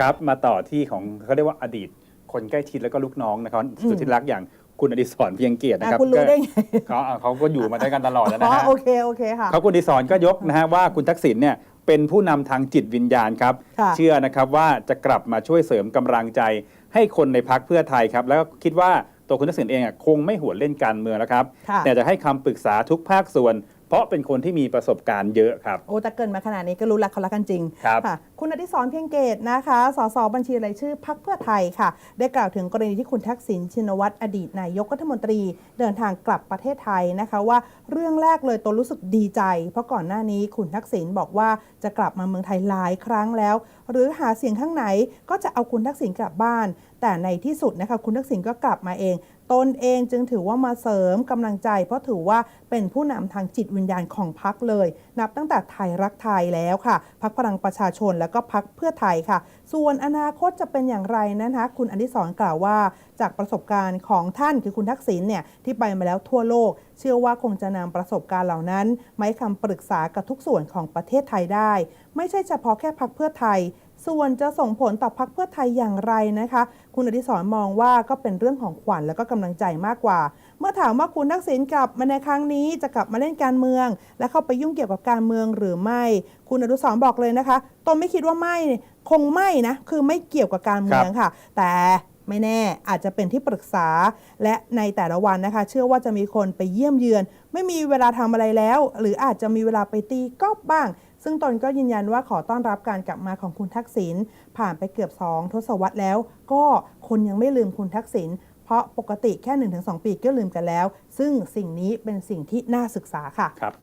ครับมาต่อที่ของเขาเรียกว่าอดีต คนใกล้ชิดแล้วก็ลูกน้องนะครับสุดที่รักอย่างคุณอดิศรเพียงเกียรติอะนะครับคุณรู้ได้ไงเขาอะเขาก็อยู่มาด้วยกันตลอดนะอ๋อฮะโอเคโอเคค่ะเขาคุณอดิศรก็ยกนะฮะว่าคุณทักษิณเนี่ยเป็นผู้นำทางจิตวิญญาณครับค่ะเชื่อนะครับว่าจะกลับมาช่วยเสริมกำลังใจ ให้คนในพักเพื่อไทยครับ แล้วก็คิดว่าตัวคุณทักษิณเองอะคงไม่หวนเล่นการเมืองแล้วครับค่ะแต่จะให้คำปรึกษาทุกภาคส่วน เพราะเป็นคนที่มีประสบการณ์เยอะครับ โอ้แต่เกินมาขนาดนี้ก็รู้รักเขารักกันจริงครับค่ะคุณอดิศรเพียงเกตนะคะ สสบัญชีรายชื่อพักเพื่อไทยค่ะ ได้กล่าวถึงกรณีที่คุณทักษิณชินวัตรอดีตนายกรัฐมนตรี เดินทางกลับประเทศไทยนะคะว่าเรื่องแรกเลยตนรู้สึกดีใจ เพราะก่อนหน้านี้คุณทักษิณบอกว่าจะกลับมาเมืองไทยหลายครั้งแล้ว หรือหาเสียงข้างไหนก็จะเอาคุณทักษิณกลับบ้าน แต่ในที่สุดนะคะคุณทักษิณก็กลับมาเอง ตนเองจึงถือว่ามาเสริมกำลังใจ เพราะถือว่าเป็นผู้นำทางจิตวิญญาณของพักเลย นับตั้งแต่ไทยรักไทยแล้วค่ะ พักพลังประชาชนแล้วก็พักเพื่อไทยค่ะ ส่วนอนาคตจะเป็นอย่างไรนะคะคุณอดิศรกล่าวว่า จากประสบการณ์ของท่านคือคุณทักษิณเนี่ยที่ไปมาแล้วทั่วโลก เชื่อว่าคงจะนำประสบการณ์เหล่านั้นมาให้คำปรึกษากับทุกส่วนของประเทศไทยได้ ไม่ใช่เฉพาะแค่พักเพื่อไทย ส่วนจะส่งผลต่อพักเพื่อไทยอย่างไรนะคะ คุณอดิศรมองว่าก็เป็นเรื่องของขวัญและก็กำลังใจมากกว่า เมื่อถามว่าคุณทักษิณกลับมาในครั้งนี้จะกลับมาเล่นการเมือง และเข้าไปยุ่งเกี่ยวกับการเมืองหรือไม่ คุณอดิศรบอกเลยนะคะตนไม่คิดว่าไม่คงไม่นะคือไม่เกี่ยวกับการเมืองค่ะ แต่ไม่แน่อาจจะเป็นที่ปรึกษา และในแต่ละวันนะคะ เชื่อว่าจะมีคนไปเยี่ยมเยือน ไม่มีเวลาทำอะไรแล้ว หรืออาจจะมีเวลาไปตีกอล์ฟบ้าง ซึ่งตนก็ยืนยันว่าขอต้อนรับการกลับมาของคุณทักษิณผ่านไปเกือบ 2 ทศวรรษแล้ว ก็คนยังไม่ลืมคุณทักษิณเพราะปกติแค่ 1-2 ปีก็ลืมกันแล้ว ซึ่งสิ่งนี้เป็นสิ่งที่น่าศึกษาค่ะครับ